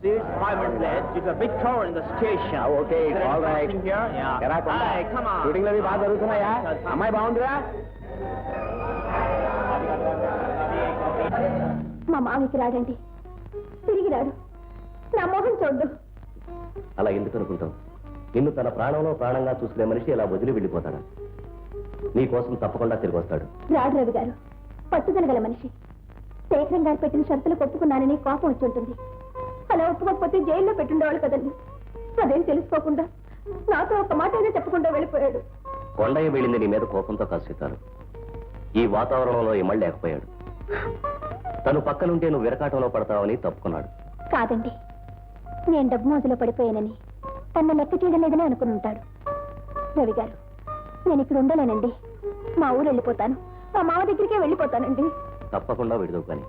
five minutes late. It's a big crowd in the station. Okay any all right parking here? Yeah. ఎరా కొండ Hey, come on. షూటింగ్లు అవి బాగా జరుగుతున్నాయా అమ్మాయి బాగుందిరా మా మామికి రాడండి తిరిగి రాడు నా మొహం చూడ్డు. అలా ఎందుకు అనుకుంటావు? నిన్ను తన ప్రాణంలో ప్రాణంగా చూసుకునే మనిషి ఇలా వదిలి వెళ్ళిపోతాడా? నీ కోసం తప్పకుండా తిరిగి వస్తాడు రాడు రవి గారు. పట్టుదల గల మనిషి. శేఖరం గారు పెట్టిన షరతులు ఒప్పుకున్నానని కోపం వచ్చి ఉంటుంది. అలా ఒప్పుకోకపోతే జైల్లో పెట్టుండేవాళ్ళు కదండి. అదేం తెలుసుకోకుండా నాతో ఒక మాట అయినా చెప్పకుండా వెళ్ళిపోయాడు. కొండయ్య వెళ్ళింది నీ మీద కోపంతో కలుసుతారు ఈ వాతావరణంలో ఇమ్మడలేకపోయాడు తను పక్కనుంటే నువ్వు విరకాటంలో పడతావని తప్పుకున్నాడు. కాదండి నేను డబ్బు మోజులో పడిపోయానని తన లెక్క చేయడం లేదని అనుకుని ఉంటాడు. రవి గారు నేను ఇక్కడ ఉండలేనండి. మా ఊరు వెళ్ళిపోతాను. మా మామ దగ్గరికే వెళ్ళిపోతానండి. తప్పకుండా విడుదవు కానీ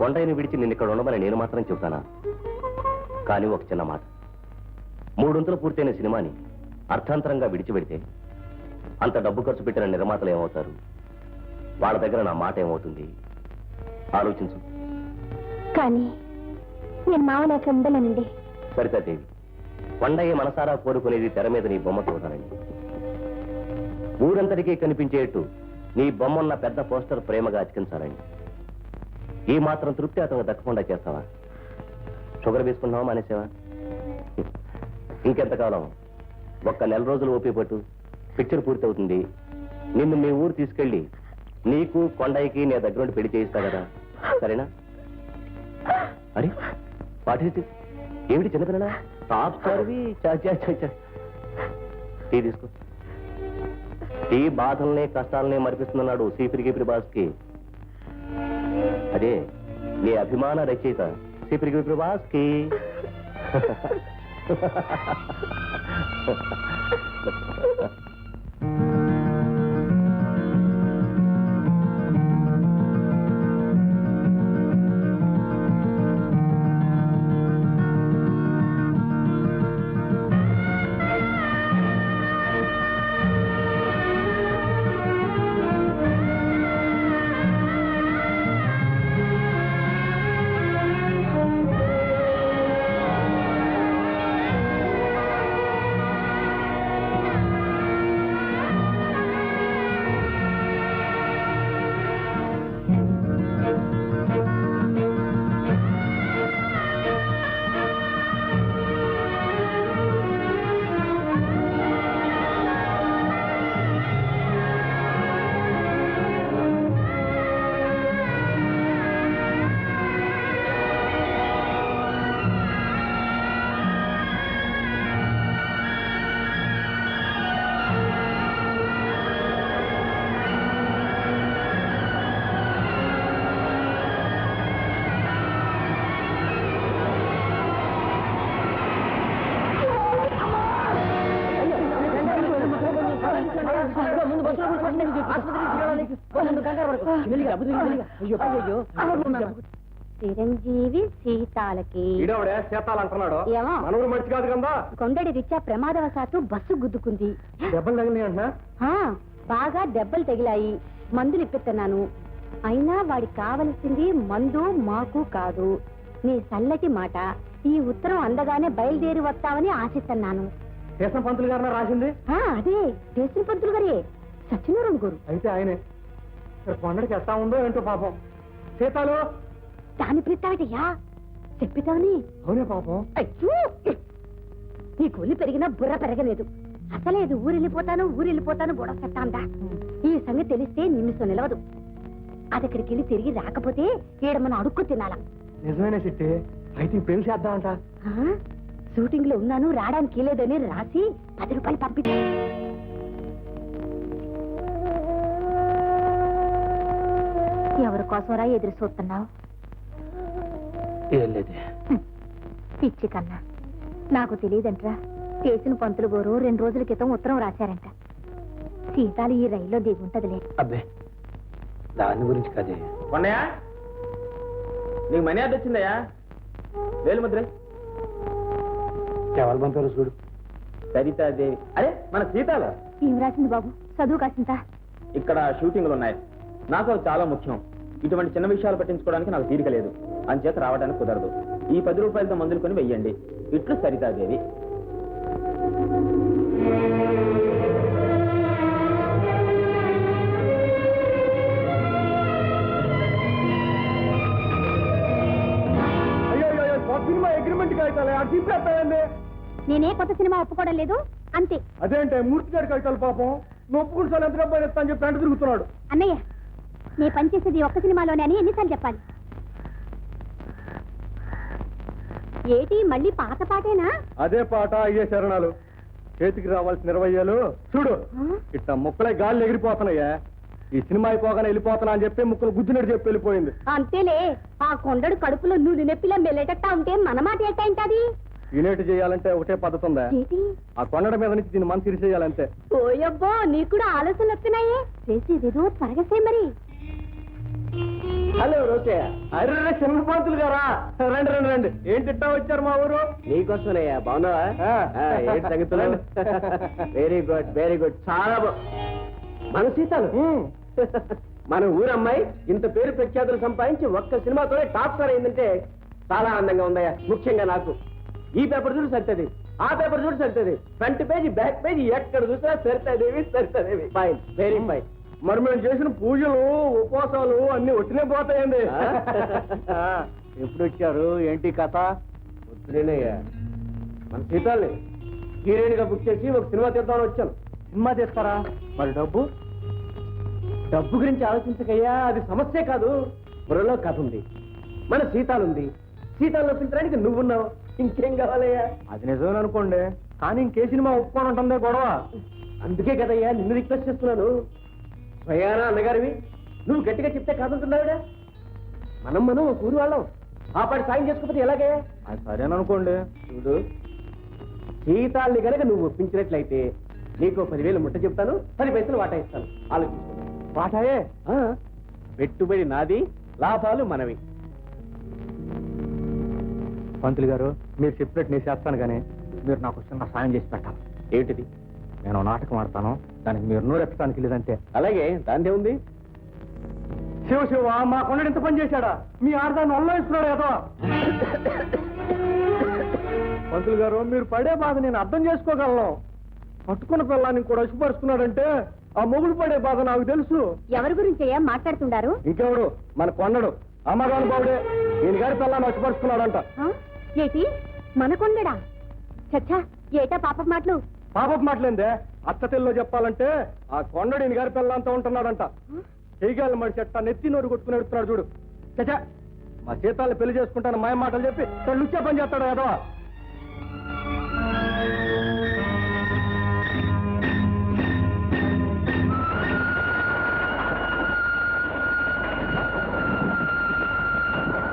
కొండయ్యని విడిచి నిన్ను ఇక్కడ ఉండమని నేను మాత్రం చెబుతానా? కానీ ఒక చిన్న మాట. మూడొంతులు పూర్తయిన సినిమాని అర్థాంతరంగా విడిచిపెడితే అంత డబ్బు ఖర్చు పెట్టిన నిర్మాతలు ఏమవుతారు? వాళ్ళ దగ్గర నా మాట ఏమవుతుంది? ఆలోచించు. కానీ నేను మామ లేక ఉండలేనండి. సరితాదేవి కొండయ్య మనసారా కోరుకునేది తెర మీద నీ బొమ్మ చూడాలండి ఊరంతటికీ కనిపించేట్టు నీ బొమ్మన్న పెద్ద పోస్టర్ ప్రేమగా అతికించాలండి ఈ మాత్రం తృప్తి అతను దక్కకుండా చేస్తావా? షుగర్ వేసుకున్నావా మానేసావా? ఇంకెంతకాలం? ఒక్క నెల రోజులు ఓపి పట్టు. పిక్చర్ పూర్తవుతుంది. నిన్ను మీ ఊరు తీసుకెళ్ళి నీకు కొండయ్యకి నీ దగ్గర నుండి పెళ్ళి చేయిస్తా కదా. సరేనా? అరే వాట్ ఈస్ ఏమిటి చిన్నపిల్లల? టాప్ సర్వి టీ తీసుకో. టీ బాధల్ని కష్టాలని మరిపిస్తున్నాడు సీపిరి గిపిరి బాస్కి. అదే నీ అభిమాన రచయిత సీపిరి గిపిరి బాస్కి చిరంజీవి సీతాలకి. ఈడవడే? సీతాలు అంటున్నాడు. ఏమో? మనూరు మంచి కాదు కదా? కొండడి రీత్యా ప్రమాదవశాత్తు బస్సు గుద్దుకుంది. దెబ్బలు బాగా దెబ్బలు తగిలాయి. మందులు ఇప్పిస్తున్నాను. అయినా వాడికి కావలసింది మందు మాకు కాదు. నీ చల్లటి మాట. ఈ ఉత్తరం అందగానే బయలుదేరి వస్తామని ఆశిస్తున్నాను. కృష్ణ పంతులు గారు రాసింది? అదే దేశం పంతులు గారే. సత్యనారాయణ గారు. అయితే ఆయనే. కొండడికి ఎట్టా ఉందో ఏంటో పాపం. సీతాలు? దాని పిలుస్తావిటయ్యా? చెప్పితావని అవునే పాపం. అయ్యో! నీ కొల్లి పెరిగినా బుర్ర పెరగలేదు. అసలేదు ఊరెళ్ళిపోతాను ఊరెళ్ళిపోతాను గొడవ పెట్టాందా ఈ సంగతి తెలిస్తే నిమిషం నిలవదు. అది అక్కడికి వెళ్ళి తిరిగి రాకపోతే ఈడ మనం అడుక్కు తినాలా? నిజమేనే చిట్టి. అయితే ఈ పెళ్ళి చేద్దామంట. ఆ? షూటింగ్లో ఉన్నాను రావడానికి లేదని రాసి పది రూపాయలు పంపి ఎవరి కోసమరా ఎదురు చూస్తున్నావు? ఏం లేదు. పిచ్చి కన్నా. నాకు తెలియదంట్రా చేసిన పంతులు గోరు రెండు రోజుల క్రితం ఉత్తరం రాశారంట. సీతాలు ఈ రైల్లో దిగుంటదిలే అబ్బే దాని గురించి కదే. నీకు మనీ ఆర్డర్ వచ్చిందయ్యా? వేలు ముద్ర. ఎవరు పంపారు చూడు. సరితాదేవి. అరే మన సీతాల. ఏం రాసింది బాబు? చదువు కాసింత ఇక్కడ షూటింగ్లు ఉన్నాయి. నాకు చాలా ముఖ్యం. ఇటువంటి చిన్న విషయాలు పట్టించుకోవడానికి నాకు తీరిక లేదు. అంచేత రావడానికి కుదరదు. ఈ పది రూపాయలతో మందులు కొని వెయ్యండి. ఇట్లు సరితాదేవి. అయ్యో సినిమా అగ్రిమెంట్ కాగితాలే అది తీసేస్తాయండి నేనే కొత్త సినిమా ఒప్పుకోవడం లేదు. అంతే. అదేంటే మూర్తి గారి కాగితాలు పాపం. నువ్వు ఒప్పుకుని సార్ ఎంత డబ్బా ఇస్తా అని చెప్పి తిరుగుతున్నాడు. అన్నయ్య నీ పనిచేసేది ఒక్క సినిమాలోనే అని ఎన్నిసార్లు చెప్పాలి. ఏటి మళ్ళీ పాత పాటేనా? అదే పాట అయ్యే శరణాలు. చేతికి రావాల్సిన ఇరవయ్యాలు చూడు ఇట్ట ముక్కలే గాలి ఎగిరిపోతున్నాయా. ఈ సినిమా అయిపోగానే వెళ్ళిపోతున్నా అని చెప్పి ముక్కలు గుద్దినట్టు చెప్పి వెళ్ళిపోయింది. అంతేలే ఆ కొండడు కడుపులో నూనె నొప్పిలా మెల్లటట్టా ఉంటే మన మాట ఎట్టా ఈనేటి చేయాలంటే ఒకటే పద్ధతి ఉందా? ఆ కొండల మీద నుంచి దీన్ని మనసు ఇరిసేయాలంతే ఓయబ్బో నీకు కూడా ఆలోచనలు వస్తున్నాయే? చేసేదేదో త్వరగా చేయి మరి. హలో రోచయ్య అర్రే చిన్న పంతులు గారా. రండి రండి రండి. ఏంటి ఇట్టా వచ్చారు మా ఊరు? నీకోసమేనయ్యా బాగున్నావా? ఏంటి సంగతులు? వెరీ గుడ్ వెరీ గుడ్ చాలా మన సీతాలు. మన ఊరు అమ్మాయి ఇంత పేరు ప్రఖ్యాతులు సంపాదించి ఒక్క సినిమాతోనే టాప్ స్టార్ అయిందంటే చాలా ఆనందంగా ఉందయ్యా ముఖ్యంగా నాకు. ఈ పేపర్ చూడు సరితది. ఆ పేపర్ చూడు సరితది. ఫ్రంట్ పేజీ బ్యాక్ పేజీ ఎక్కడ చూసినా Sarithadevi Sarithadevi. Fine very fine మరి మేము చేసిన పూజలు ఉపవాసాలు అన్ని ఒట్టినే పోతాయండి. ఎప్పుడు వచ్చారు ఏంటి కథ? వద్దులేనయ్యా మన సీతాల్ని హీరోయిన్గా బుక్ చేసి ఒక సినిమా తీద్దామని వచ్చాను. సినిమా తీస్తారా? మరి డబ్బు? డబ్బు గురించి ఆలోచించకయ్యా అది సమస్య కాదు. బుర్రలో కథ ఉంది. మన సీతాలుంది. సీతాలు నొప్పించడానికి నువ్వున్నావు. ఇంకేం కావాలయ్యా? అది నిజమే అనుకోండి. కానీ ఇంకే సినిమా ఒప్పుకొని ఉంటుందే గొడవ. అందుకే కదయ్యా నిన్ను రిక్వెస్ట్ చేస్తున్నాను. స్వయానా అన్నగారివి నువ్వు గట్టిగా చెప్తే కాదంటున్నావుడా మనం మనం ఒక ఊరు వాళ్ళం. ఆ పాటి సాయం చేసుకోకపోతే ఎలాగే? అది సరేననుకోండి. చూడు సీతాల్ని కనుక నువ్వు ఒప్పించినట్లయితే నీకు పదివేలు ముట్ట చెప్తాను పది పైసలు వాటా ఇస్తాను. ఆలోచించు. పాఠాయే ఆ, పెట్టుబడి నాది లాభాలు మనవి. పంతులు గారు మీరు చెప్పినట్టు నేను చేస్తాను కానీ మీరు నాకు చిన్న సాయం చేసి పెట్టాలి. ఏమిటిది నేను నాటకం ఆడతాను దానికి మీరు నూరెత్తడానికి లేదంటే. అలాగే దాందే ఉంది? శివ శివ మా కొండడు ఇంత పని చేశాడా? మీ ఆడదాన్ని అల్లం ఇస్తున్నాడు ఏదో. పంతులు గారు మీరు పడే బాధ నేను అర్థం చేసుకోగలను. పట్టుకున్న పిల్లాన్ని కూడా అసుపరుస్తున్నాడంటే ఆ మొగుడు పడే బాధ నాకు తెలుసు. ఎవరి గురించి అయ్యా మాట్లాడుతుండారు? ఇంకెవడు? మన కొండడు అమ్మగారు బాబుడే ఈయన గారి పిల్లాన్ని అసుపరుస్తున్నాడంట ఆ? ఏటి? మన కొండడా చచ్చా ఏటా పాప మాటలు? పాపపు మాటలేందే? అత్తతిల్లో చెప్పాలంటే ఆ కొండడు ఈయన గారి పిల్లంతా ఉంటున్నాడంట. చేయగాలి మరి చెట్ట నెత్తి నోరు కొట్టుకుని ఎడుతున్నాడు చూడు. చచ్చా మా సీతాన్ని పెళ్ళి చేసుకుంటాను మాయ మాటలు చెప్పి తను లుచ్చే పని చేస్తాడు ఏదో